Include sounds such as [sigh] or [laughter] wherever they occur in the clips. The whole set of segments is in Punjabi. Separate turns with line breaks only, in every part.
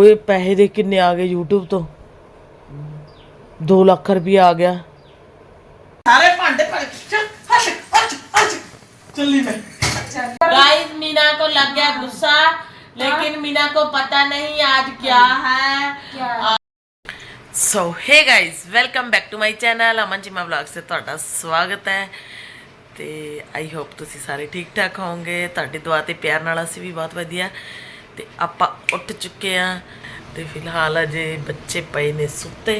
ਓਏ ਪੈਸੇ ਦੇ ਕਿੰਨੇ ਆ ਗਏ YouTube ਤੋਂ 2 ਲੱਖ ਰੁਪਇਆ ਆ ਗਿਆ ਸਾਰੇ ਭਾਂਡੇ ਭਰ ਚੱਲ ਹੱਟ ਹੱਟ ਹੱਟ ਚੱਲੀ ਮੈਂ गाइस मीना को लग गया गुस्सा लेकिन मीना को पता नहीं आज क्या है so hey guys welcome back to my channel Aman Cheema vlogs ਤੇ ਤੁਹਾਡਾ ਸਵਾਗਤ ਹੈ ਤੇ ਆਈ ਹੋਪ ਤੁਸੀਂ ਸਾਰੇ ਠੀਕ ਠਾਕ ਹੋਵੋਗੇ ਤੁਹਾਡੀ ਦੁਆ ਤੇ ਪਿਆਰ ਨਾਲ ਅਸੀਂ ਵੀ ਬਹੁਤ ਵਧੀਆ ਤੇ ਆਪਾਂ ਉੱਠ ਚੁੱਕੇ ਆ ਤੇ ਫਿਲਹਾਲ ਅਜੇ ਬੱਚੇ ਪਏ ਨੇ ਸੁੱਤੇ।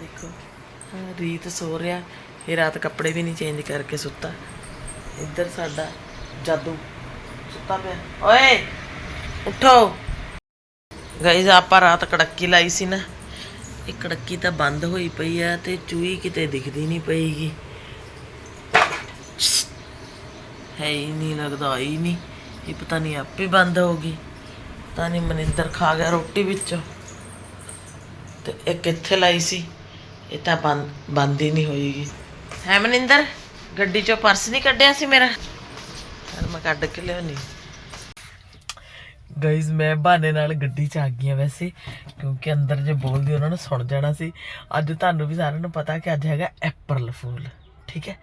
ਦੇਖੋ ਰੀਤ ਸੋ ਰਿਹਾ, ਇਹ ਰਾਤ ਕੱਪੜੇ ਵੀ ਨਹੀਂ ਚੇਂਜ ਕਰਕੇ ਸੁੱਤਾ। ਇੱਧਰ ਸਾਡਾ ਜਾਦੂ ਸੁੱਤਾ ਪਿਆ। ਓਏ, ਉਠੋ। ਗਾਇਜ਼ ਆਪਾਂ ਰਾਤ ਕੜੱਕੀ ਲਾਈ ਸੀ ਨਾ, ਇਹ ਕੜੱਕੀ ਤਾਂ ਬੰਦ ਹੋਈ ਪਈ ਆ ਤੇ ਚੂਹੀ ਕਿਤੇ ਦਿਖਦੀ ਨਹੀਂ ਪਈਗੀ। ਹੈ ਹੀ ਨਹੀਂ, ਲੱਗਦਾ ਹੀ ਨਹੀਂ। ਇਹ ਪਤਾ ਨਹੀਂ ਆਪੇ ਬੰਦ ਹੋ ਗਈ। ਪਤਾ ਨਹੀਂ ਮਨਿੰਦਰ ਖਾ ਗਿਆ ਰੋਟੀ ਵਿੱਚੋਂ। ਤੇ ਇਹ ਕਿੱਥੇ ਲਾਈ ਸੀ? ਇਹ ਤਾਂ ਬੰਦ ਬੰਦ ਹੀ ਨਹੀਂ ਹੋਏਗੀ ਹੈ ਮਨਿੰਦਰ? ਗੱਡੀ ਚੋਂ ਪਰਸ ਨਹੀਂ ਕੱਢਿਆ ਸੀ ਮੇਰਾ? ਚਲ ਮੈਂ ਕੱਢ ਕੇ ਲਿਆਉਣੀ। ਗਾਇਜ਼, ਮੈਂ ਬਹਾਨੇ ਨਾਲ ਗੱਡੀ 'ਚ ਆ ਗਈ ਹਾਂ ਵੈਸੇ, ਕਿਉਂਕਿ ਅੰਦਰ ਜੇ ਬੋਲਦੀ ਉਹਨਾਂ ਨੇ ਸੁਣ ਜਾਣਾ ਸੀ। ਅੱਜ ਤੁਹਾਨੂੰ ਵੀ ਸਾਰਿਆਂ ਨੂੰ ਪਤਾ ਕਿ ਅੱਜ ਹੈਗਾ April ਫੂਲ ਠੀਕ ਹੈ?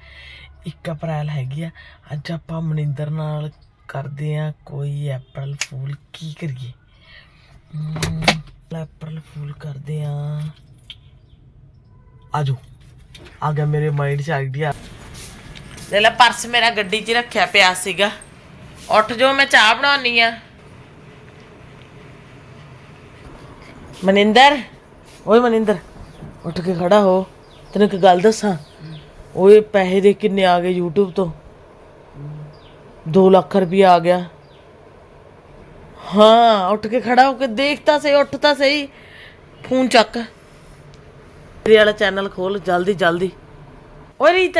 1 ਅਪ੍ਰੈਲ ਹੈਗੀ ਆ। ਅੱਜ ਆਪਾਂ ਮਨਿੰਦਰ ਨਾਲ ਕਰਦੇ ਆ ਕੋਈ ਐਪਰਲ ਫੂਲ ਕੀ ਕਰੀਏ? April ਫੂਲ ਕਰਦੇ ਆ ਆਜੋ ਆ ਗਿਆ ਮੇਰੇ ਮਾਈਂਡ 'ਚ ਆਈਡੀਆ ਲੈ ਲੈ, ਪਰਸ ਮੇਰਾ ਗੱਡੀ 'ਚ ਰੱਖਿਆ ਪਿਆ ਸੀਗਾ। ਉੱਠ ਜੋ ਮੈਂ ਚਾਹ ਬਣਾਉਣੀ ਆ। ਮਨਿੰਦਰ, ਓਏ ਮਨਿੰਦਰ, ਉੱਠ ਕੇ ਖੜਾ ਹੋ। ਤੈਨੂੰ ਇੱਕ ਗੱਲ ਦੱਸਾਂ? ਓਏ, ਪੈਸੇ ਦੇ ਕਿੰਨੇ ਆ ਗਏ YouTube ਤੋਂ। 2 ਲੱਖ ਰੁਪਇਆ ਆ ਗਿਆ। ਹਾਂ, ਉੱਠ ਕੇ ਖੜਾ ਹੋ ਕੇ ਦੇਖ ਤਾਂ ਸਹੀ, ਉੱਠ ਤਾਂ ਸਹੀ। ਫੋਨ ਚੱਕ। ਮੇਰੇ ਵਾਲਾ ਚੈਨਲ ਖੋਲ, ਜਲਦੀ ਜਲਦੀ। ਓਏ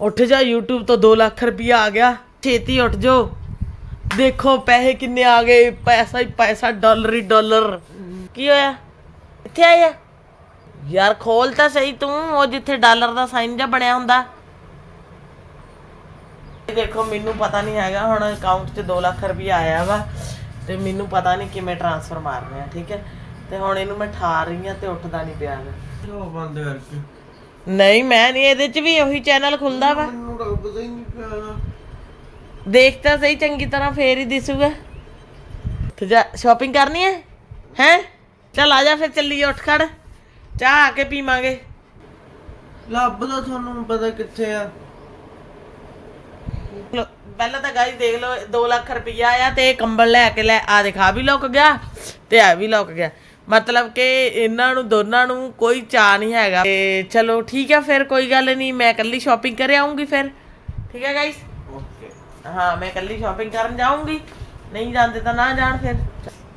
ਉੱਠ ਜਾ, YouTube ਤੋਂ 2 ਲੱਖ ਰੁਪਇਆ ਆ ਗਿਆ। ਛੇਤੀ ਉੱਠ ਜੋ ਦੇਖੋ ਪੈਸੇ ਕਿੰਨੇ ਆ ਗਏ, ਪੈਸਾ ਹੀ ਪੈਸਾ, ਡਾਲਰ ਹੀ ਡਾਲਰ। ਕੀ ਹੋਇਆ? ਇੱਥੇ ਆਇਆ? ਯਾਰ ਖੋਲ ਤਾਂ ਸਹੀ ਤੂੰ, ਉਹ ਜਿੱਥੇ ਡਾਲਰ ਦਾ ਸਾਈਨ ਜਿਹਾ ਬਣਿਆ ਹੁੰਦਾ। ਦੇਖੋ ਮੈਨੂੰ ਪਤਾ ਨਹੀਂ ਹੈਗਾ ਹੁਣ ਅਕਾਊਂਟ 'ਚ 2 ਲੱਖ ਰੁਪਇਆ ਆਇਆ ਵਾ ਤੇ ਮੈਨੂੰ ਪਤਾ ਨਹੀਂ ਕਿਵੇਂ ਟ੍ਰਾਂਸਫਰ ਮਾਰਨੇ ਆ ਠੀਕ ਹੈ? ਤੇ ਹੁਣ ਇਹਨੂੰ ਮੈਂ ਠਾ ਰਹੀ ਆ ਤੇ ਉੱਠਦਾ ਨਹੀਂ ਪਿਆ ਗਾ।
ਕਿਉਂ ਬੰਦ ਕਰਕੇ?
ਨਹੀਂ ਮੈਂ ਨਹੀਂ ਇਹਦੇ 'ਚ ਵੀ ਉਹੀ ਚੈਨਲ ਖੁੱਲਦਾ ਵਾ।
ਮੈਨੂੰ ਤਾਂ ਪਤਾ ਹੀ ਨਹੀਂ ਪਿਆ
ਦੇਖ ਤਾਂ ਸਹੀ ਚੰਗੀ ਤਰ੍ਹਾਂ ਫੇਰ ਹੀ ਦਿਸੂਗਾ। ਤੇ ਜਾ ਸ਼ਾਪਿੰਗ ਕਰਨੀ ਹੈ? ਹੈ? ਚੱਲ ਆ ਜਾ ਫਿਰ ਚੱਲੀਏ ਉੱਠ ਖੜ। ਚਾਹ ਆ ਕੇ ਪੀਵਾਂਗੇ।
ਲੱਭਦਾ ਤੁਹਾਨੂੰ ਪਤਾ ਕਿੱਥੇ ਆ।
ਲੋ, ਪਹਿਲਾਂ ਤਾਂ ਗਾਈ ਦੇਖ ਲਓ 2 ਲੱਖ ਰੁਪਈਆ ਆ ਤੇ ਇਹ ਕੰਬਲ ਲੈ ਕੇ ਲੈ ਆ ਦਿਖਾ ਵੀ ਲੁਕ ਗਿਆ ਤੇ ਆ ਵੀ ਲੁਕ ਗਿਆ। ਮਤਲਬ ਕਿ ਇਹਨਾਂ ਨੂੰ ਦੋਨਾਂ ਨੂੰ ਕੋਈ ਚਾਹ ਨਹੀਂ ਹੈਗਾ। ਤੇ ਚਲੋ ਠੀਕ ਹੈ ਫਿਰ ਕੋਈ ਗੱਲ ਨਹੀਂ ਮੈਂ ਇਕੱਲੀ ਸ਼ਾਪਿੰਗ ਕਰ ਆਉਂਗੀ ਫਿਰ। ਠੀਕ ਹੈ ਗਾਈਸ
ਓਕੇ
ਹਾਂ ਮੈਂ ਇਕੱਲੀ ਸ਼ਾਪਿੰਗ ਕਰਨ ਜਾਊਂਗੀ। ਨਹੀਂ ਜਾਂਦੇ ਤਾਂ ਨਾ ਜਾਣ ਫਿਰ।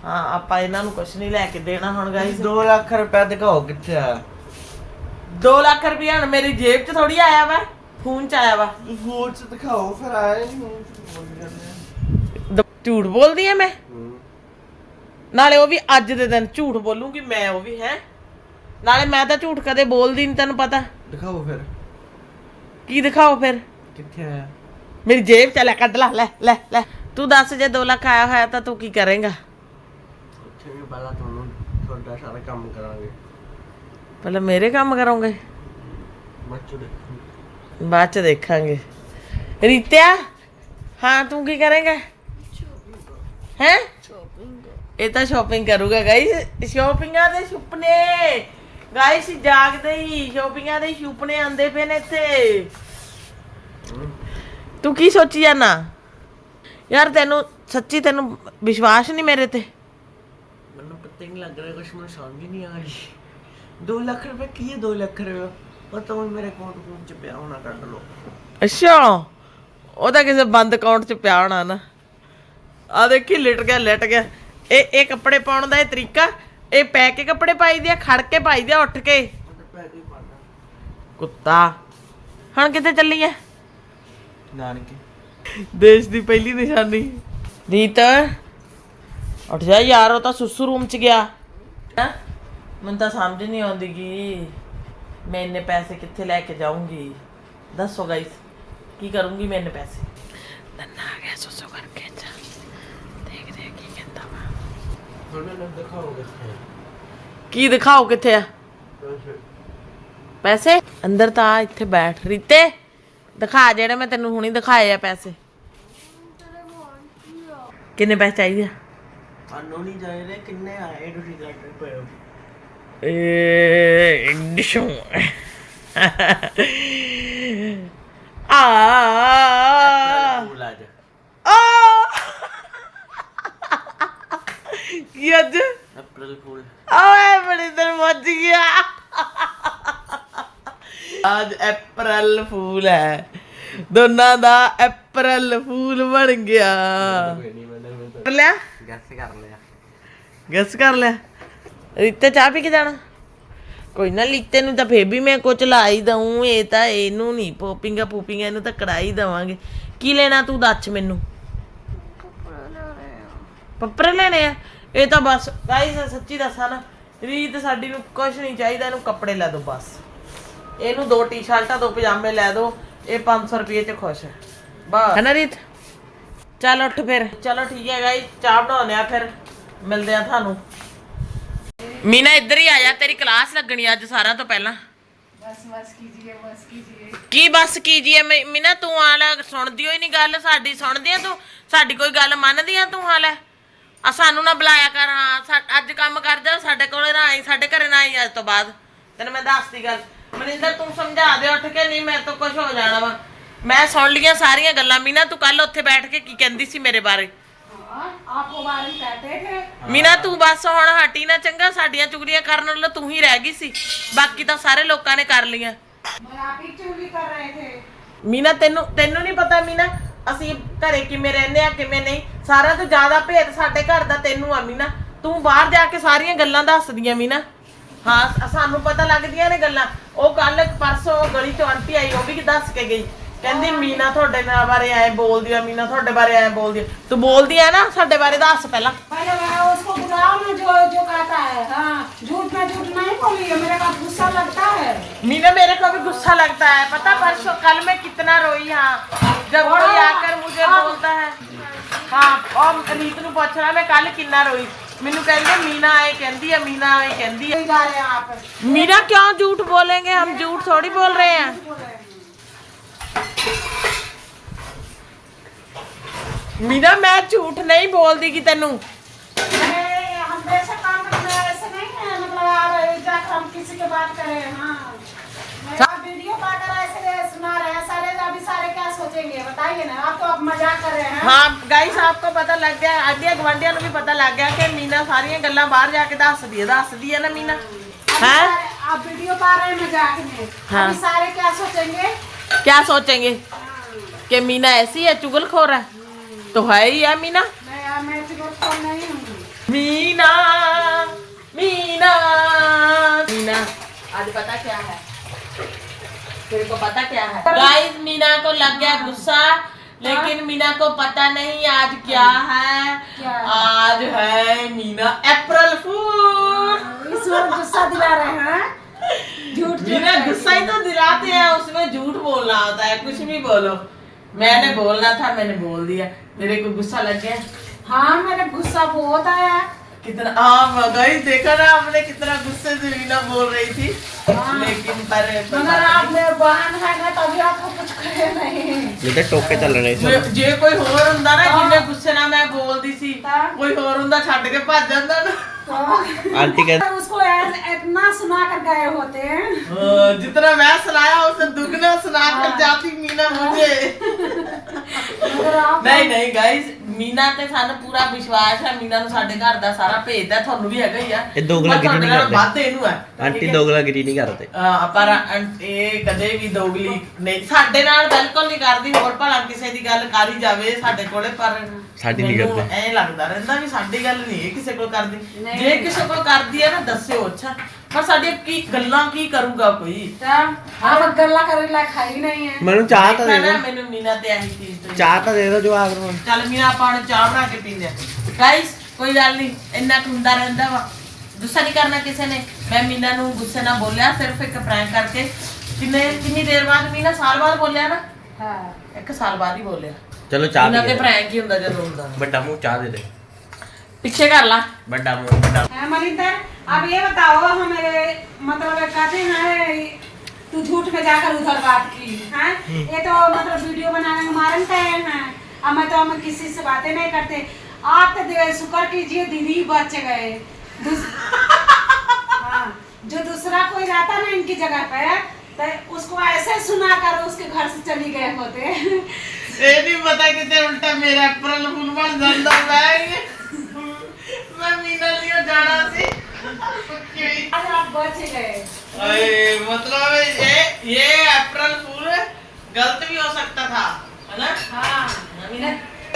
ਹਾਂ ਆਪਾਂ ਇਹਨਾਂ ਨੂੰ ਕੁਝ ਨਹੀਂ ਲੈ ਕੇ ਦੇਣਾ ਹੁਣ ਗਾਈਸ
2 ਲੱਖ ਰੁਪਏ ਦਿਖਾਓ ਕਿੱਥੇ ਆ।
2 ਲੱਖ ਰੁਪਇਆ ਹੁਣ ਮੇਰੀ ਜੇਬ 'ਚ ਥੋੜੀ ਆਇਆ ਵਾ। ਫੋਨ 'ਚ ਆਇਆ ਵਾ।
ਫੋਨ ਚ ਦਿਖਾਓ ਫਿਰ ਆਇਆ ਨਹੀਂ। ਫੋਨ ਚ ਬੋਲ ਜਾਂਦੇ
ਦ- ਝੂਠ ਬੋਲਦੀ ਐ ਮੈਂ? ਨਾਲੇ ਉਹ ਵੀ ਅੱਜ ਦੇ ਦਿਨ ਝੂਠ ਬੋਲੂੰਗੀ ਮੈਂ ਉਹ ਵੀ ਹੈ? ਨਾਲੇ ਮੈਂ ਤਾਂ ਝੂਠ ਕਦੇ ਬੋਲਦੀ ਨਹੀਂ ਤੈਨੂੰ ਪਤਾ।
ਦਿਖਾਓ ਫਿਰ।
ਕੀ ਦਿਖਾਓ ਫਿਰ?
ਕਿੱਥੇ ਆਇਆ?
ਮੇਰੀ ਜੇਬ ਚ ਲੈ ਕੱਢ ਲੈ ਲੈ ਲੈ ਲੈ। ਤੂੰ ਦੱਸ ਜੇ 2 ਲੱਖ ਆਇਆ ਹੋਇਆ ਤਾਂ ਤੂੰ ਕੀ ਕਰੇਂਗਾ?
ਉੱਥੇ ਵੀ ਪਹਿਲਾਂ ਤੁਹਾਨੂੰ ਤੁਹਾਡਾ ਸਾਰਾ ਕੰਮ ਕਰਾਂਗੇ।
ਪਹਿਲਾਂ ਮੇਰੇ ਕੰਮ ਕਰੋਗੇ?
ਬੱਚੋ ਦੇਖੋ
ਬਾਅਦ ਚ ਦੇਖਾਂਗੇ। ਰੀਤਿਆ, ਹਾਂ, ਤੂੰ ਕੀ ਕਰੇਂਗਾ? ਹੈ? ਇਹ ਤਾਂ ਸ਼ਾਪਿੰਗ ਕਰੂਗਾ ਗਾਈਸ ਸ਼ਾਪਿੰਗਾਂ ਦੇ ਸੁਪਨੇ। ਗਾਈਸ ਜਾਗਦੇ ਹੀ। ਸ਼ਾਪਿੰਗਾਂ ਦੇ ਸੁਪਨੇ ਆਂਦੇ ਪਏ ਨੇ ਇੱਥੇ। ਤੂੰ ਕੀ ਸੋਚੀ ਜਾਨਾ? ਯਾਰ, ਤੈਨੂੰ, ਸੱਚੀ ਤੈਨੂੰ ਵਿਸ਼ਵਾਸ ਨਹੀਂ ਮੇਰੇ ਤੇ?
ਮੈਨੂੰ ਪਤਾ ਹੀ ਨਹੀਂ ਲੱਗ ਰਿਹਾ ਕੁਛ, ਮੈਨੂੰ ਸਮਝ ਹੀ ਨਹੀਂ ਆ ਰਹੀ। 2 ਲੱਖ ਰੁਪਏ, ਕੀ ਹੈ 2 ਲੱਖ ਰੁਪਏ? ਪਤਾ ਨਹੀਂ ਮੇਰੇ ਅਕਾਊਂਟ ਕੋਲ ਚ ਪਿਆ ਹੋਣਾ ਕੱਢ ਲਓ।
ਅੱਛਾ ਉਹ ਤਾਂ ਕਿਸੇ ਬੰਦ ਅਕਾਊਂਟ 'ਚ ਪਿਆ ਹੋਣਾ ਨਾ। ਆ ਦੇਖੀ ਲਿਟ ਗਿਆ ਲਿਟ ਗਿਆ। ਇਹ ਇਹ ਕੱਪੜੇ ਪਾਉਣ ਦਾ ਇਹ ਤਰੀਕਾ? ਇਹ ਪੈ ਕੇ ਕੱਪੜੇ ਪਾਈਦੇ ਆ ਖੜ ਕੇ ਪਾਈਦੇ ਆ ਉੱਠ ਕੇ? ਕੁੱਤਾ। ਹੁਣ ਕਿੱਥੇ ਚੱਲੀ ਐ?
ਨਾਨਕੇ।
ਦੇਸ਼ ਦੀ ਪਹਿਲੀ ਨਿਸ਼ਾਨੀ। ਰੀਤ ਉੱਠ ਜਾ ਯਾਰ ਉਹ ਤਾਂ ਸੁਸੂ ਰੂਮ 'ਚ ਗਿਆ। ਹੈਂ? ਮੈਨੂੰ ਤਾਂ ਸਮਝ ਨਹੀਂ ਆਉਂਦੀ ਕਿ ਮੈਂ ਇੰਨੇ ਪੈਸੇ ਕਿੱਥੇ ਲੈ ਕੇ ਜਾਊਂਗੀ? ਦੱਸੋ ਗਾਇਸ ਕੀ ਕਰੂੰਗੀ ਮੈਂ ਇੰਨੇ ਪੈਸੇ? ਨੰਨਾ ਆ ਗਿਆ ਸੁਸੂ ਕਰਕੇ ਜਾ ਦੇਖ ਦੇਖ ਕੀ ਕਹਿੰਦਾ ਵਾ।
ਹੁਣ ਨਾ ਦਿਖਾਓ ਕਿੱਥੇ
ਕੀ ਦਿਖਾਓ ਕਿੱਥੇ ਆ? ਪੈਸੇ। ਅੰਦਰ ਤਾਂ ਆ, ਇੱਥੇ ਬੈਠ ਰੀਤੇ। ਦਿਖਾ ਜਿਹੜੇ ਮੈਂ ਤੈਨੂੰ ਹੁਣੀ ਦਿਖਾਏ ਆ ਪੈਸੇ। ਕਿੰਨੇ ਪੈਸੇ ਚਾਹੀਦੇ ਆ?
ਸਾਨੂੰ ਨਹੀਂ ਚਾਹੀਦੇ ਕਿੰਨੇ ਆਏ ਤੁਸੀਂ ਕੱਢ ਪਏ ਹੋ
ਆ
ਫੂਲ ਅੱਜ
ਆ ਕੀ ਅੱਜ
ਅਪ੍ਰੈਲ ਫੂਲ
ਓਏ ਬੜੇ ਦਿਨ ਮੱਜ ਗਿਆ ਅੱਜ ਅਪ੍ਰੈਲ ਫੂਲ ਹੈ ਦੋਨਾਂ ਦਾ ਅਪ੍ਰੈਲ ਫੂਲ ਬਣ ਗਿਆ ਕਰ ਲਿਆ
ਗੈਸ ਕਰ ਲਿਆ
ਗੈਸ ਕਰ ਲਿਆ ਰੀਤੇ ਚਾਹ ਪੀ ਕੇ ਜਾਣਾ? ਕੋਈ ਨਾ ਲੀਤੇ ਨੂੰ ਤਾਂ ਫੇਰ ਵੀ ਮੈਂ ਕੁਝ ਲਾ ਹੀ ਦਊਂ ਇਹ ਤਾਂ ਇਹਨੂੰ ਨਹੀਂ ਪੋਪਿੰਗਾ ਪੂਪਿੰਗਾ ਇਹਨੂੰ ਤਾਂ ਕੜਾਈ ਦਵਾਂਗੇ। ਕੀ ਲੈਣਾ ਤੂੰ ਦੱਸ ਮੈਨੂੰ? ਪੱਪਰ ਲੈਣੇ ਆ? ਇਹ ਤਾਂ ਬਸ ਗਾਈਸ ਸੱਚੀ ਦੱਸਾਂ ਨਾ ਰੀਤ ਸਾਡੀ ਨੂੰ ਕੁਝ ਨਹੀਂ ਚਾਹੀਦਾ ਇਹਨੂੰ ਕੱਪੜੇ ਲੈ ਦਿਓ ਬਸ। ਇਹਨੂੰ ਦੋ ਟੀ-ਸ਼ਰਟਾਂ ਦੋ ਪਜਾਮੇ ਲੈ ਦਿਓ ਇਹ 500 ਰੁਪਏ ਚ ਖੁਸ਼ ਹੈ। ਬਸ। ਹੈ ਨਾ ਰੀਤ? ਚੱਲ ਉੱਠ ਫਿਰ। ਚਲੋ ਠੀਕ ਹੈ ਗਾਈ ਚਾਹ ਬਣਾਉਂਦੇ ਆ ਫਿਰ ਮਿਲਦੇ ਆ ਤੁਹਾਨੂੰ। ਮੀਨਾ ਇੱਧਰ ਹੀ ਆ ਜਾ ਤੇਰੀ ਕਲਾਸ ਲੱਗਣੀ ਅੱਜ ਸਾਰਿਆਂ ਤੋਂ ਪਹਿਲਾਂ।
ਬਸ ਬਸ
ਕੀ ਬਸ ਮੀਨਾ ਤੂੰ ਆਲਾ ਸੁਣਦੀ ਹੋਈ ਨਹੀਂ ਗੱਲ? ਸਾਡੀ ਸੁਣਦੀ ਆ ਤੂੰ? ਸਾਡੀ ਕੋਈ ਗੱਲ ਮੰਨਦੀ ਆ ਤੂੰ ਹਾਲੇ ਆ ਸਾਨੂੰ ਨਾ ਬੁਲਾਇਆ ਕਰ ਹਾਂ ਅੱਜ ਕੰਮ ਕਰ ਜਾ ਸਾਡੇ ਕੋਲੇ ਨਾ ਆਈ ਸਾਡੇ ਘਰੇ ਨਾ ਆਈ ਅੱਜ ਤੋਂ ਬਾਅਦ। ਤੈਨੂੰ ਮੈਂ ਦੱਸਦੀ ਗੱਲ। ਮਨਿੰਦਰ ਤੂੰ ਸਮਝਾ ਦੇ ਉੱਠ ਕੇ ਨਹੀਂ ਮੈਂ ਤਾਂ ਕੁਝ ਹੋ ਜਾਣਾ ਵਾ। ਮੈਂ ਸੁਣ ਲੀਆਂ ਸਾਰੀਆਂ ਗੱਲਾਂ। ਮੀਨਾ ਤੂੰ ਕੱਲ ਉੱਥੇ ਬੈਠ ਕੇ ਕੀ ਕਹਿੰਦੀ ਸੀ ਮੇਰੇ ਬਾਰੇ?
हाँ, आपको बारे में कहते थे
ਮੀਨਾ ਤੂੰ ਬਸ ਹੁਣ ਹਟੀ ਨਾ ਚੰਗਾ ਸਾਡੀਆਂ ਚੁਗਲੀਆਂ ਕਰਨ ਵਾਲਾ ਤੂੰ ਹੀ ਰਹਿ ਗਈ ਸੀ ਬਾਕੀ ਤਾਂ ਸਾਰੇ ਲੋਕਾਂ ਨੇ ਕਰ ਲੀਆਂ
मैं आप ही चुगली कर रहे थे
ਮੀਨਾ ਤੈਨੂੰ ਤੈਨੂੰ ਨਹੀਂ ਪਤਾ ਮੀਨਾ ਅਸੀਂ ਘਰੇ ਕਿਵੇਂ ਰਹਿੰਦੇ ਆ ਕਿਵੇਂ ਨਹੀਂ ਸਾਰਿਆਂ ਤੋਂ ਜ਼ਿਆਦਾ ਭੇਦ ਸਾਡੇ ਘਰ ਦਾ ਤੈਨੂੰ ਆ ਮੀਨਾ ਤੂੰ ਬਾਹਰ ਜਾ ਕੇ ਸਾਰੀਆਂ ਗੱਲਾਂ ਦੱਸਦੀਆਂ ਮੀਨਾ ਹਾਂ ਸ- ਸਾਨੂੰ ਪਤਾ ਲੱਗਦੀਆਂ ਨੇ ਗੱਲਾਂ ਉਹ ਕੱਲ ਪਰਸੋਂ ਗਲੀ ਚੋਂ ਆਂਟੀ ਆਈ ਉਹ ਵੀ ਦੱਸ ਕੇ ਗਈ ਕਹਿੰਦੀ ਮੀਨਾ ਤੁਹਾਡੇ ਨਾਲ ਬਾਰੇ ਐ ਬੋਲਦੀ ਆ ਮੀਨਾ ਤੁਹਾਡੇ ਬਾਰੇ ਐ ਬੋਲਦੀ ਆ ਤੂੰ ਬੋਲਦੀ ਆ ਨਾ ਸਾਡੇ ਬਾਰੇ ਦੱਸ ਪਹਿਲਾਂ
पहले मैं उसको बुलाओ ना जो जो कहता है हाँ झूठ में झूठ नहीं बोली है मेरे का गुस्सा लगता है
मीना मेरे को भी गुस्सा लगता है पता परसों कल मैं कितना रोई हाँ जब कोई आकर मुझे बोलता है हाँ और रीत ਨੂੰ ਪੁੱਛਣਾ ਮੈਂ ਕੱਲ ਕਿੰਨਾ ਰੋਈ ਮੈਨੂੰ ਕਹਿੰਦੇ ਮੀਨਾ ਆਏ ਕਹਿੰਦੀ ਹੈ ਮੀਨਾ ਆਏ ਕਹਿੰਦੀ ਹੈ
नहीं जा रहे हैं आप
मीना क्यों झूठ बोलेंगे हम झूठ थोड़ी बोल रहे हैं
बोल रहे हैं
मीना मैं झूठ नहीं बोल दी कि तेनू।
हाँ गाइस हाँ,
आपको पता लग गया भी पता लग गया कि मीना सारिया जाके दस दी दस दी है ना
मीना।
है?
आप वीडियो पा रहे हैं मज़ाक में
हाँ।
सारे क्या सोचेंगे?
क्या सोचेंगे कि मीना ऐसी है चुगलखोर है? तो है ही है मीना।
हूँ।
मीना मीना मीना। आज पता क्या है? तेरे को पता क्या है? गाइस मीना को लग गया गुस्सा लेकिन मीना को पता नहीं आज क्या है।
क्या?
आज है मीना अप्रैल फूल।
इस वक्त गुस्सा दिला रहे हैं। झूठ
मीना गुस्सा ही तो दिलाते हैं उसमें झूठ बोलना होता है कुछ भी बोलो मैंने बोलना था मैंने बोल दिया मेरे को गुस्सा लग गया
हाँ मेरे गुस्सा बहुत आया
कितना हाँ गाइस देखा ना आपने कितना गुस्से से मीना बोल रही थी लेकिन पर
मगर आप मेरे बहन है ना तभी आपको कुछ कहे नहीं
ਇਹ ਤਾਂ ਟੋਕੇ ਚੱਲ ਰਹੇ
ਜੇ ਜੇ ਕੋਈ ਹੋਰ ਹੁੰਦਾ ਨਾ
ਹਾਂ।
ਜਿੰਨੇ ਗੁੱਸੇ ਨਾਲ ਮੈਂ ਬੋਲਦੀ ਸੀ
ਹਾਂ।
ਕੋਈ ਹੋਰ ਹੁੰਦਾ ਛੱਡ ਕੇ ਭੱਜ ਜਾਂਦਾ ਨਾ
ਆਂਟੀ ਕਹਿੰਦੀ
उसको ऐस- इतना सुना कर गए होते हैं
हाँ, जितना मैं सुनाया उससे दुगना सुना कर जाती मीना मुझे
मगर आप
ਨਹੀਂ ਨਹੀਂ ਗਾਇਸ ਮੀਨਾ ਤੇ ਸਾਨੂੰ ਪੂਰਾ ਵਿਸ਼ਵਾਸ ਹੈ ਮੀਨਾ ਨੂੰ ਸਾਡੇ ਘਰ ਦਾ ਸਾਰਾ ਭੇਦ ਹੈ ਤੁਹਾਨੂੰ ਵੀ ਹੈਗਾ ਹੀ ਆ
ਇਹ ਦੋਗਲਾਗਿਰੀ
ਪਰ ਤੁਹਾਡੇ
ਨਹੀਂ
ਨਾਲ
ਕਰਦੇ।
ਵੱਧ ਇਹਨੂੰ ਹੈ
ਆਂਟੀ
ਠੀਕ ਹੈ?
ਦੋਗਲਾਗਿਰੀ ਨਹੀਂ ਕਰਦੇ
ਅਹ ਪਰ ਅੰ- ਇਹ ਕਦੇ ਵੀ ਦੋਗਲੀ ਨਹੀਂ ਸਾਡੇ ਨਾਲ ਬਿਲਕੁਲ ਨਹੀਂ ਕਰਦੀ ਹੋਰ ਭਲਾ ਕਿਸੇ ਦੀ ਗੱਲ ਕਰੀ ਜਾਵੇ ਸਾਡੇ ਕੋਲੇ ਪਰ
ਸਾਡੀ ਨਹੀਂ
ਮੈਨੂੰ
ਕਰਦੇ।
ਐਂ ਲੱਗਦਾ ਰਹਿੰਦਾ ਵੀ ਸਾਡੀ ਗੱਲ ਨਹੀਂ ਇਹ ਕਿਸੇ ਕੋਲ ਕਰਦੀ
ਨਹੀਂ।
ਜੇ ਕਿਸੇ ਕੋਲ ਕਰਦੀ ਹੈ ਨਾ ਦੱਸਿਓ ਅੱਛਾ ਪਰ ਸਾਡੇ ਕੀ ਗੱਲਾਂ ਕੀ ਕਰੂਗਾ ਕੋਈ?
ਤਾਂ ਹਾਂ ਗੱਲਾਂ ਕਰਨ ਲਈ ਖਾਈ ਨਹੀਂ ਹੈ।
ਮੈਨੂੰ ਚਾਹ ਤਾਂ ਦੇ
ਨਾ ਮੈਨੂੰ ਮੀਨਾ ਤੇ ਆਹੀ ਚੀਜ਼
ਚਾਹ ਤਾਂ ਦੇ ਦਿਓ ਜਵਾਬ ਨੂੰ।
ਚੱਲ ਮੀਨਾ ਆਪਾਂ ਚਾਹ ਬਣਾ ਕੇ ਪੀਂਦੇ ਗਾਇਸ ਕੋਈ ਗੱਲ ਨਹੀਂ ਇੰਨਾ ਕੁ ਰਹਿੰਦਾ ਵਾ। ਗੁੱਸਾ ਨਹੀਂ ਕਰਨਾ ਕਿਸੇ ਨੇ। ਮੈਂ ਮੀਨਾ ਨੂੰ ਗੁੱਸੇ ਨਾਲ ਬੋਲਿਆ ਸਿਰਫ ਇੱਕ ਪ੍ਰੈਂਕ ਕਰਕੇ। ਕਿੰਨੇ ਕਿੰਨੀ ਦੇਰ ਬਾਅਦ ਮੀਨਾ? ਸਾਲ ਬਾਅਦ ਬੋਲਿਆ ਨਾ?
ਹਾਂ।
ਇੱਕ ਸਾਲ ਬਾਅਦ ਹੀ ਬੋਲਿਆ।
ਚਲੋ ਚਾਹ ਉਹਨਾਂ
ਪ੍ਰੈਂਕ ਹੀ ਹੁੰਦਾ ਜਦੋਂ ਹੁੰਦਾ।
ਵੱਡਾ ਮੂੰਹ ਚਾਹ ਦੇ ਦੇ।
पीछे
कर ला। बड़ा
बड़ा मनिंदर अब ये बताओ हमारे मतलब कहते हैं तू झूठ में जाकर उधर बात की हैं? हम्म। ये तो मतलब वीडियो बनाने में मारन तय हैं अब मैं तो हम किसी से बातें नहीं करते। आप तो शुक्र कीजिए दीदी बच गए। [laughs] हाँ, जो दूसरा कोई रहता ना इनकी जगह पे तो उसको ऐसे सुना कर उसके घर से चली गए होते।
ये भी पता कितने उल्टा मेरा अप्रैल प्रलबुलवा जंदा बैग ਮੈਂ ਮੈਂ ਮੀਨਾ ਲਈ ਜਾਣਾ ਸੀ
आज आप बच गए
अरे मतलब ये ये अप्रैल फूल गलत भी हो सकता था है ना
हाँ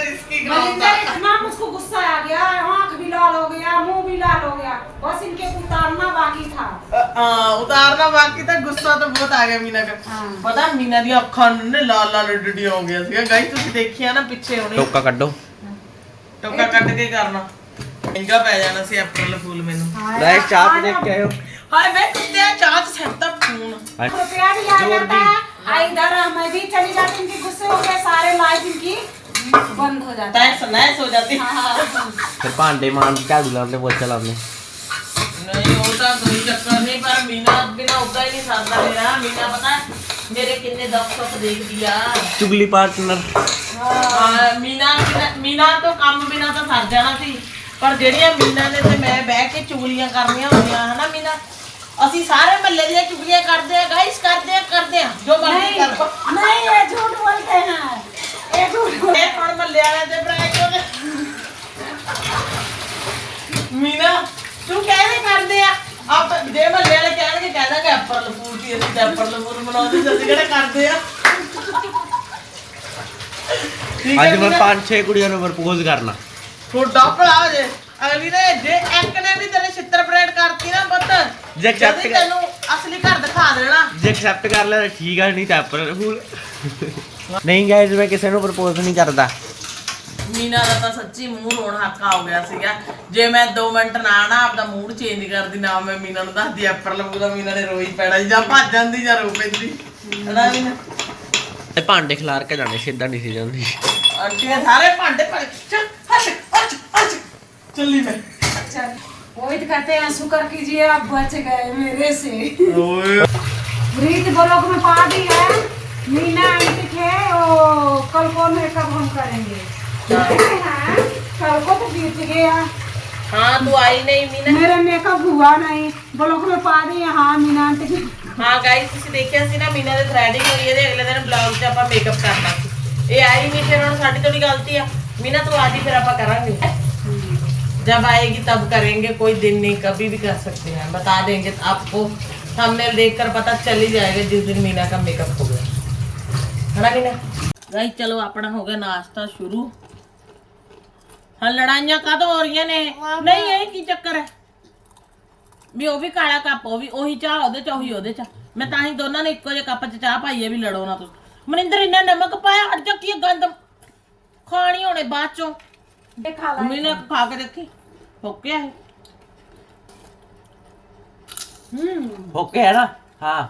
इसकी
मनिंदर इतना मुझको गुस्सा आ गया आंख भी लाल हो गया मुंह भी लाल हो गया बस इनके उतारना बाकी था
हाँ उतारना बाकी था गुस्सा तो बहुत आ गया मीना का
हाँ।
ਪਤਾ ਮੀਨਾ ਦੀਆਂ ਅੱਖਾਂ ਨੂੰ ਨੇ ਲਾਲ ਲਾਲ ਡੱਡੀਆਂ ਹੋ ਗਿਆ ਸੀਗਾ ਗਾਈ ਤੁਸੀਂ ਦੇਖਿਆ ਨਾ ਪਿੱਛੇ ਹੁਣੇ
ਟੋਕਾ ਕੱਢੋ
ਟੋਕਾ ਕੱਟ ਕੇ ਕਰਨਾ ਮਹਿੰਗਾ ਪੈ ਜਾਣਾ ਸੀ ਅਪ੍ਰੈਲ ਫੂਲ ਮੈਨੂੰ
ਲੈ ਚਾਹ ਤੇ ਦੇਖ ਕੇ ਆਇਓ
ਹਾਏ ਵੇ ਕੁੱਤੇ ਚਾਹ ਚ ਸੱਤਾ ਫੋਨ
रुपया भी आ जाता है आ इधर मैं भी चली जाती इनकी गुस्से हो गए सारे लाइट इनकी बंद हो जाता
ਤੈਸ ਨੈਸ ਹੋ ਜਾਂਦੀ
है हाँ।
ਫਿਰ ਭਾਂਡੇ ਮਾਂ ਝਾੜੂ ਲਾਉਂਦੇ ਪੋਚਾ ਲਾਉਂਦੇ
ਨਹੀਂ ਉਹ ਤਾਂ ਕੋਈ ਚੱਕਰ ਨਹੀਂ ਪਰ ਮੀਨਾ ਬਿਨਾ ਉਦਾਂ ਹੀ ਨਹੀਂ ਸਰਦਾ ਮੇਰਾ ਮੀਨਾ ਪਤਾ ਮੇਰੇ ਕਿੰਨੇ ਦੁੱਖ ਸੁੱਖ ਦੇਖਦੀ ਆ
ਚੁਗਲੀ ਪਾਰਟਨਰ
ਹਾਂ, ਮੀਨਾ ਬਿਨਾਂ- ਮੀਨਾ ਤੋਂ ਕੰਮ ਬਿਨਾ ਤਾਂ ਸਰ ਜਾਣਾ ਸੀ ਪਰ ਜਿਹੜੀਆਂ ਮੀਨਾ ਨੇ ਤੇ ਮੈਂ ਬਹਿ ਕੇ ਚੁਗਲੀਆਂ ਕਰਨੀਆਂ ਹੁੰਦੀਆਂ ਹਨਾ ਮੀਨਾ ਅਸੀਂ ਸਾਰੇ ਮਹੱਲੇ ਦੀਆਂ ਚੁਗਲੀਆਂ ਕਰਦੇ ਆ ਗਾਇਸ ਕਰਦੇ ਆ ਕਰਦੇ ਆ ਜੋ ਮਰਜ਼ੀ
नहीं
ਕਰੋ
नहीं ये झूठ बोलते हैं ये झूठ बोलते
ਇਹ ਹੁਣ ਮਹੱਲੇ ਵਾਲਿਆਂ ਦੇ ਬ੍ਰੈਕ ਹੋ ਗਏ ਮੀਨਾ ਤੂੰ ਕਹਿੰਦੇ ਕਰਦੇ ਆ ਆਪ ਜੇ ਮਹੱਲੇ ਵਾਲੇ ਕਹਿਣਗੇ ਕਹਿ ਦਾਂਗੇ ਅਪਰਲ ਫੂਲ ਦੀ ਅਸੀਂ ਤਾਂ ਅਪਰਲ ਫੂਲ ਮਨਾਉਂਦੇ ਸੀ, ਅਸੀਂ ਕਿਹੜਾ ਕਰਦੇ ਆ ਠੀਕ ਹੈ
ਅੱਜ ਮੈਂ
ਮੀਨਾ?
ਪੰਜ ਛੇ ਕੁੜੀਆਂ ਨੂੰ ਪ੍ਰਪੋਜ਼ ਕਰਨਾ
ਤੁਹਾਡਾ ਭਰਾ ਜੇ। ਅਗਲੀ ਨੇ ਜੇ ਇੱਕ ਨੇ ਵੀ ਤੇਰੇ ਛਿੱਤਰ ਪਰੇਡ ਕਰਤੀ ਨਾ ਪੁੱਤ
ਜੇ accept
ਜਦੀ
ਕਰ-
ਤੈਨੂੰ ਅਸਲੀ ਘਰ ਦਿਖਾ ਦੇਣਾ।
ਜੇ ਐਕਸੈਪਟ ਕਰ ਲਿਆ ਤਾਂ ਠੀਕ ਆ ਨਹੀਂ ਤਾਂ ਅਪ੍ਰੈਲ ਫੂਲ ਨਹੀਂ ਗਾਇਜ਼ ਮੈਂ ਕਿਸੇ ਨੂੰ ਪ੍ਰਪੋਜ਼ ਨਹੀਂ ਕਰਦਾ।
ਮੀਨਾ ਦਾ ਤਾਂ ਸੱਚੀ ਮੂੰਹ ਰੋਣ ਹੱਕਾ ਹੋ ਗਿਆ ਸੀਗਾ। ਜੇ ਮੈਂ 2 ਮਿੰਟ ਨਾ ਨਾ ਆਪਦਾ ਮੂਡ ਚੇਂਜ ਕਰਦੀ ਨਾ ਮੈਂ ਮੀਨਾ ਨੂੰ ਦੱਸਦੀ ਅਪਰਲ ਪੂਰਾ ਮੀਨਾ ਨੇ ਰੋਈ ਪੈਣਾ ਸੀ, ਜਾਂ ਭੱਜ ਜਾਂਦੀ ਜਾਂ ਰੋ ਪੈਂਦੀ। ਹਨਾ ਮੀਨਾ?
ਤੇ ਭਾਂਡੇ ਖਿਲਾਰ ਕੇ ਜਾਣੇ ਸਿੱਧਾ ਨਹੀਂ ਸੀ ਜਾਂਦੀ
ਆਂਟੀ ਨੇ ਸਾਰੇ ਭਾਂਡੇ ਭਰ ਚੱਲ ਹੱਟ ਹੱਟ ਹੱਟ ਚੱਲੀ ਮੈਂ
अच्छा वही तो कहते हैं शुक्र कीजिए आप बच गए मेरे से
ਓਏ
रीत ब्लॉक में पार्टी है मीना आंटी थे वो कल को मेकअप हम करेंगे हाँ, कल को तो बीत गया
ਹਾਂ ਤੂੰ ਆਈ ਨਹੀਂ ਮੀਨਾ
मेरा मेकअप हुआ नहीं ब्लॉक में पार्टी है हाँ मीना आंटी की
ਹਾਂ ਗਾਇਸ ਤੁਸੀਂ ਦੇਖਿਆ ਸੀ ਨਾ ਮੀਨਾ ਦੇ ਥ੍ਰੈਡਿੰਗ ਹੋਈ ਇਹਦੇ ਅਗਲੇ ਦਿਨ ਬਲੌਗ 'ਚ ਆਪਾਂ ਮੇਕਅਪ ਕਰਨਾ ਸੀ ਇਹ ਆਈ ਨਹੀਂ ਫਿਰ ਹੁਣ ਸਾਡੀ ਥੋੜੀ ਗਲਤੀ ਆ ਮੀਨਾ ਤੂੰ ਆਜੀ ਫਿਰ ਆਪਾਂ ਕਰਾਂਗੇ जब आएगी तब करेंगे कोई दिन नहीं कभी भी कर सकते हैं बता देंगे तो आपको थंबनेल देखकर पता चल ही जाएगा जिस दिन मीना का मेकअप हो गया है ना मीना गाइस चलो अपना हो गया नाश्ता शुरू हाँ लड़ाइयाँ कद हो रही ने नहीं ये की चक्कर है ਵੀ ਉਹ ਵੀ ਕਾਲਾ ਕੱਪ ਉਹ ਵੀ ਉਹੀ ਚਾਹ ਉਹਦੇ ਚ ਉਹੀ ਉਹਦੇ ਚ ਮੈਂ ਤਾਂ ਹੀ ਦੋਨਾਂ ਨੇ ਇੱਕੋ ਜਿਹੇ ਕੱਪ ਚ ਚਾਹ ਪਾਈ ਹੈ ਵੀ ਲੜੋ ਨਾ ਤੁਸੀਂ ਮਨਿੰਦਰ ਇੰਨਾ ਨਮਕ ਪਾਇਆ ਹਟ ਜਾ ਕੀ ਗੰਦ ਖਾਣੀ ਹੋਣੇ ਬਾਅਦ ਚੋਂ
देखा ला
ਮੀਨਾ ਖਾ ਕੇ ਦੇਖੀ ਫੋਕਿਆ ਹੈ
हम्म
ਓਕੇ ਹੈ ਨਾ ਹਾਂ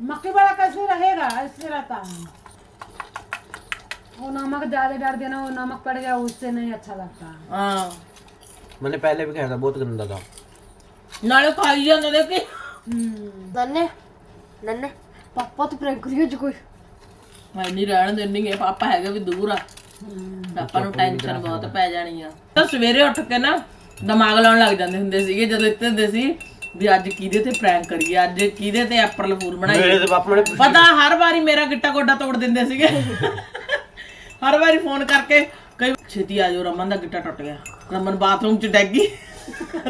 मक्की वाला कैसे रहेगा ऐसे रहता है वो नमक ज्यादा डाल देना वो नमक पड़ गया उससे नहीं अच्छा लगता
ਹਾਂ
मैंने पहले भी खाया था बहुत गंदा था
ਨਾਲੇ ਖਾਈ ਜਾਂਦੇ ਦੇਖੀ
ਨੰਨੇ ਨੰਨੇ ਪਾਪਾ ਤੇ ਪ੍ਰੈਂਕ ਕਰਿਓ ਜੀ ਕੋਈ।
ਮੈਂ ਨਹੀਂ ਰਹਿਣ ਦੇਣੀ ਹੈ ਪਾਪਾ ਹੈਗਾ ਵੀ ਦੂਰ ਆ। ਪਾਪਾ ਨੂੰ ਟੈਨਸ਼ਨ ਬਹੁਤ ਪੈ ਜਾਣੀ ਆ। ਤਾਂ ਸਵੇਰੇ ਉੱਠ ਕੇ ਨਾ ਦਿਮਾਗ ਲਾਉਣ ਲੱਗ ਜਾਂਦੇ ਹੁੰਦੇ ਸੀਗੇ ਜਦੋਂ ਇੱਥੇ ਹੁੰਦੇ ਸੀ ਵੀ ਅੱਜ ਕਿਹਦੇ ਤੇ ਪ੍ਰੈਂਕ ਕਰੀਏ ਅੱਜ ਕਿਹਦੇ ਤੇ ਅਪਰਲ ਫੂਲ ਬਣਾਈਏ।
ਮੇਰੇ ਤੇ ਪਾਪਾ ਨੇ
ਪਤਾ ਹਰ ਵਾਰੀ ਮੇਰਾ ਗਿੱਟਾ ਗੋਡਾ ਤੋੜ ਦਿੰਦੇ ਸੀਗੇ। ਹਰ ਵਾਰੀ ਫੋਨ ਕਰਕੇ ਕਈ ਛੇਤੀ ਆ ਜਾਓ ਰਮਨ ਦਾ ਗਿੱਟਾ ਟੁੱਟ ਗਿਆ। ਰਮਨ ਬਾਥਰੂਮ ਚ ਡੈਗ ਗਈ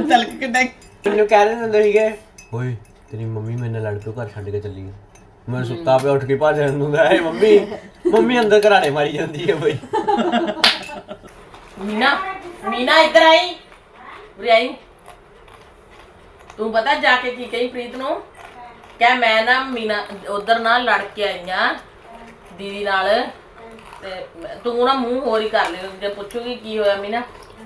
ਤਲਕ ਕੇ ਡੈਗ।
ਮੈਨੂੰ ਕਹਿ ਰਹੇ ਹੁੰਦੇ ਸੀਗੇ ਓਏ ਤੇਰੀ ਮੰਮੀ ਮੇਰੇ ਨਾਲ ਲੜ ਪਿਓ ਘਰ ਛੱਡ ਕੇ ਚੱਲੀ ਗਈ। ਮੈਂ ਸੁੱਤਾ ਪਿਆ ਉੱਠ ਕੇ ਭੱਜ ਜਾਂਦਾ ਹੈ ਮੰਮੀ। ਮੰਮੀ ਅੰਦਰ ਘਰਾੜੇ ਮਾਰੀ ਜਾਂਦੀ ਹੈ ਬਈ।
ਮੀਨਾ ਮੀਨਾ ਇੱਧਰ ਆਈ। ਉਰੇ ਆਈ। ਤੂੰ ਪਤਾ ਜਾ ਕੇ ਕੀ ਕਹੀ ਪ੍ਰੀਤ ਨੂੰ? ਕਹਿ ਮੈਂ ਨਾ ਮੀਨਾ ਉਧਰ ਨਾ ਲੜ ਕੇ ਆਈਆਂ ਦੀਦੀ ਨਾਲ। ਤੇ ਮੈਂ- ਤੂੰ ਨਾ ਮੂੰਹ ਹੋਰ ਹੀ ਕਰ ਲਈ ਜੇ ਪੁੱਛੂਗੀ ਕੀ ਹੋਇਆ ਮੀਨਾ।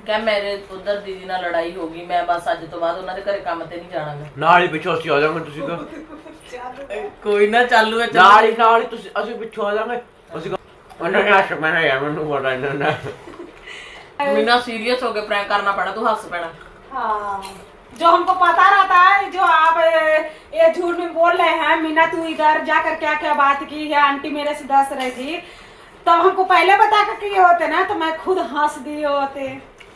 ਕਹਿ ਮੇਰੇ ਉਧਰ ਦੀਦੀ ਨਾਲ ਲੜਾਈ ਹੋ ਗਈ ਮੈਂ ਬਸ ਅੱਜ ਤੋਂ ਬਾਅਦ ਉਹਨਾਂ ਦੇ ਘਰੇ ਕੰਮ ਤੇ ਨਹੀਂ ਜਾਣਾ ਮੈਂ
ਨਾਲ ਹੀ ਪਿੱਛੋਂ ਅਸੀਂ ਆ ਜਾਵਾਂਗੇ ਤੁਸੀਂ ਕਹੋ
ਕੋਈ ਨਾ ਚਾਲੂ ਹੈ
ਨਾਲ ਹੀ ਨਾਲ ਹੀ ਤੁਸੀਂ ਅਸੀਂ ਪਿੱਛੋਂ ਆ ਜਾਵਾਂਗੇ ਅਸੀਂ ਕਹੋ ਉਹਨਾਂ ਨੇ ਆਸ਼ ਮੈਂ ਯਾਰ ਮੈਨੂੰ ਬੜਾ ਇਹਨਾਂ ਨੇ
ਮੀਨਾ ਸੀਰੀਅਸ ਹੋ ਕੇ ਪ੍ਰੈਂਕ ਕਰਨਾ ਪੈਣਾ ਤੂੰ ਹੱਸ ਪੈਣਾ
हाँ जो हमको पता रहता है जो आप ए, ये झूठ में बोल रहे हैं मीना तू इधर जाकर क्या क्या बात की है आंटी मेरे से दस रही थी तब हमको पहले बता कर किए होते ना तो मैं खुद हंस दिए होते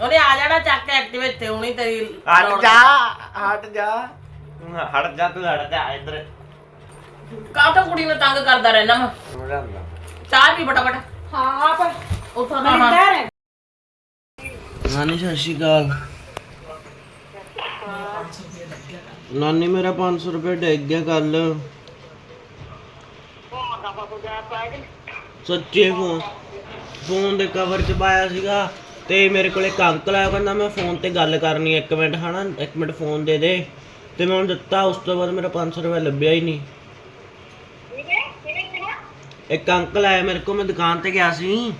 ਉਹਨੇ ਆ ਜਾਣਾ ਚੱਕ ਕੇ ਐਕਟਿਵ ਇੱਥੇ ਹੁਣੀ ਤੇਰੀ
ਹਟ ਜਾ ਹਟ ਜਾ। ਹਟ ਜਾ ਤੂੰ ਹਟ ਜਾ ਇੱਧਰ।
ਕਾਹਤੋਂ ਕੁੜੀ ਨੂੰ ਤੰਗ ਕਰਦਾ ਰਹਿਣਾ ਮੈਂ ਚਾਹ ਵੀ ਫਟਾਫਟ।
ਹਾਂ ਆ ਪਰ
ਉਥੋਂ ਨਾ ਹਾਂ
ਨਾਨੀ ਸਤਿ ਸ਼੍ਰੀ ਅਕਾਲ। ਨਾਨੀ ਮੇਰਾ 500 ਰੁਪਏ ਡਿੱਗ ਗਿਆ ਕੱਲ ਸੱਚੇ ਫੋਨ। ਫੋਨ ਦੇ ਕਵਰ ਚ ਪਾਇਆ ਸੀਗਾ। ਤੇ ਮੇਰੇ ਕੋਲ ਇੱਕ ਅੰਕਲ ਆਇਆ ਕਹਿੰਦਾ ਮੈਂ ਫੋਨ ਤੇ ਗੱਲ ਕਰਨੀ ਹੈ, ਇੱਕ ਮਿੰਟ ਹਨਾ ਇੱਕ ਮਿੰਟ ਫੋਨ ਦੇ ਦੇ। ਤੇ ਮੈਂ ਉਹਨੂੰ ਦਿੱਤਾ ਉਸ ਤੋਂ ਬਾਅਦ ਮੇਰਾ 500 ਰੁਪਏ ਲੱਭਿਆ ਹੀ ਨਹੀਂ। ਇੱਕ ਅੰਕਲ ਆਇਆ ਮੇਰੇ ਕੋਲ ਮੈਂ ਦੁਕਾਨ ਤੇ ਗਿਆ ਸੀ।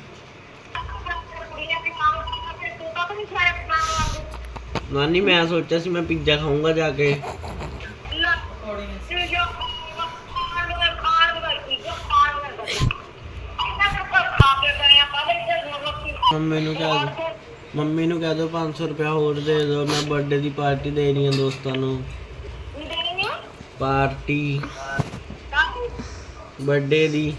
ਨਾਨੀ ਮੈਂ ਸੋਚਿਆ ਸੀ ਮੈਂ ਪੀਜ਼ਾ ਖਾਊਂਗਾ ਜਾ ਕੇ। ਮੰਮੀ ਨੂੰ ਕਹਿ ਦੋ। ਮੰਮੀ ਨੂੰ ਕਹਿ ਦੋ 500 ਰੁਪਇਆ ਹੋਰ ਦੇ ਦਿਓ ਮੈਂ ਬਰਥਡੇ ਦੀ ਪਾਰਟੀ ਦੇਣੀ ਆ ਦੋਸਤਾਂ ਨੂੰ। ਪਾਰਟੀ। ਬਰਥਡੇ ਦੀ।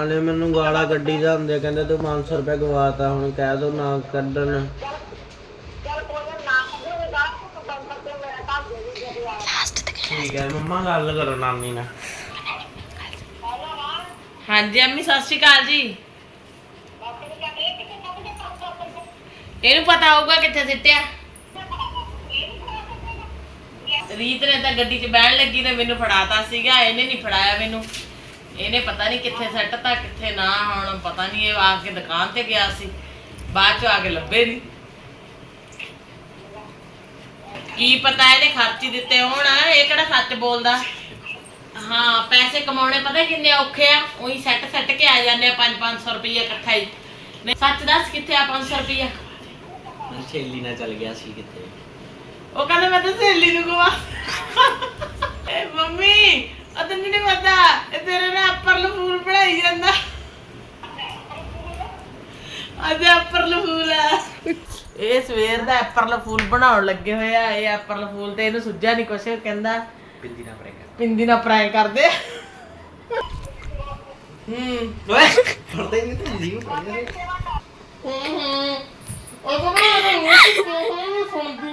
ਹਲੇ ਮੈਨੂੰ ਗਾਲਾਂ ਕੱਢੀ ਜਾਂਦੇ ਕਹਿੰਦੇ ਤੂੰ 500 ਰੁਪਏ ਗਵਾਤਾ ਹੁਣ ਕਹਿ ਦੋ ਨਾ ਕੱਢਣ। ਠੀਕ ਹੈ ਮੰਮਾ ਗੱਲ ਕਰੋ ਨਾਨੀ ਨਾਲ।
ਹਾਂਜੀ, ਅੰਮੀ, ਸਤਿ ਸ਼੍ਰੀ ਅਕਾਲ ਜੀ। ਇਹਨੂੰ ਪਤਾ ਹੋਊਗਾ ਕਿੱਥੇ ਸਿੱਟਿਆ। ਰੀਤ ਨੇ ਤਾਂ ਗੱਡੀ 'ਚ ਬਹਿਣ ਲੱਗੀ ਤੇ ਮੈਨੂੰ ਫੜਾਤਾ ਸੀਗਾ, ਇਹਨੇ ਨਹੀਂ ਫੜਾਇਆ ਮੈਨੂੰ। ਇਹਨੇ ਪਤਾ ਨਹੀਂ ਕਿੱਥੇ ਸੱਟਤਾ ਕਿੱਥੇ ਨਾ, ਹੁਣ ਪਤਾ ਨਹੀਂ ਇਹ ਆ ਕੇ ਦੁਕਾਨ ਤੇ ਗਿਆ ਸੀ। ਬਾਅਦ ਚ ਆ ਕੇ ਲੱਭੇ ਨਹੀਂ। ਕੀ ਪਤਾ ਇਹਨੇ ਖਰਚ ਦਿੱਤੇ ਹੋਣ, ਇਹ ਕਿਹੜਾ ਸੱਚ ਬੋਲਦਾ? ਹਾਂ ਪੈਸੇ ਕਮਾਉਣੇ ਪਤਾ ਕਿੰਨੇ ਔਖੇ ਆ? ਉਹੀ ਸੈੱਟ ਸੈੱਟ ਕੇ ਆ ਜਾਂਦੇ ਆ 5-500 ਰੁਪਏ ਇਕੱਠਾ ਹੀ। ਨਹੀਂ ਸੱਚ ਦੱਸ ਕਿੱਥੇ ਆ 500 ਰੁਪਏ
ਮੈਂ ਛੇਲੀ ਨਾਲ ਚੱਲ ਗਿਆ ਸੀ ਕਿਤੇ।
ਉਹ ਕਹਿੰਦਾ ਮੈਂ ਤਾਂ ਸਹੇਲੀ ਨੂੰ ਗਵਾ ਏ ਮੰਮੀ ਅਤਨ ਨਹੀਂ ਪਤਾ ਇਹ ਤੇਰੇ ਨਾਲ ਅੱਪਰ ਲਫੂਲ ਪੜਾਈ ਜਾਂਦਾ। ਅੱਜ ਅੱਪਰ ਲਫੂਲ ਆ। ਇਹ ਸਵੇਰ ਦਾ ਅੱਪਰ ਲਫੂਲ ਬਣਾਉਣ ਲੱਗੇ ਹੋਏ ਆ ਇਹ ਅੱਪਰ ਲਫੂਲ ਤੇ ਇਹਨੂੰ ਸੁੱਝਿਆ ਨਹੀਂ ਕੁਛ ਕਹਿੰਦਾ
ਪਿੰਦੀ ਨਾ ਪਰੇਗਾ
ਪਿੰਦੀ ਨਾਲ ਫਰਾਈ ਕਰਦੇ ਹੂੰ
ਓਏ। ਫੜਦੇ ਨਹੀਂ ਤੇ ਜੀ
ਹੂੰ ਹੂੰ। ਉਹ ਕਹਿੰਦਾ ਮੈਂ ਸੁਣਦੀ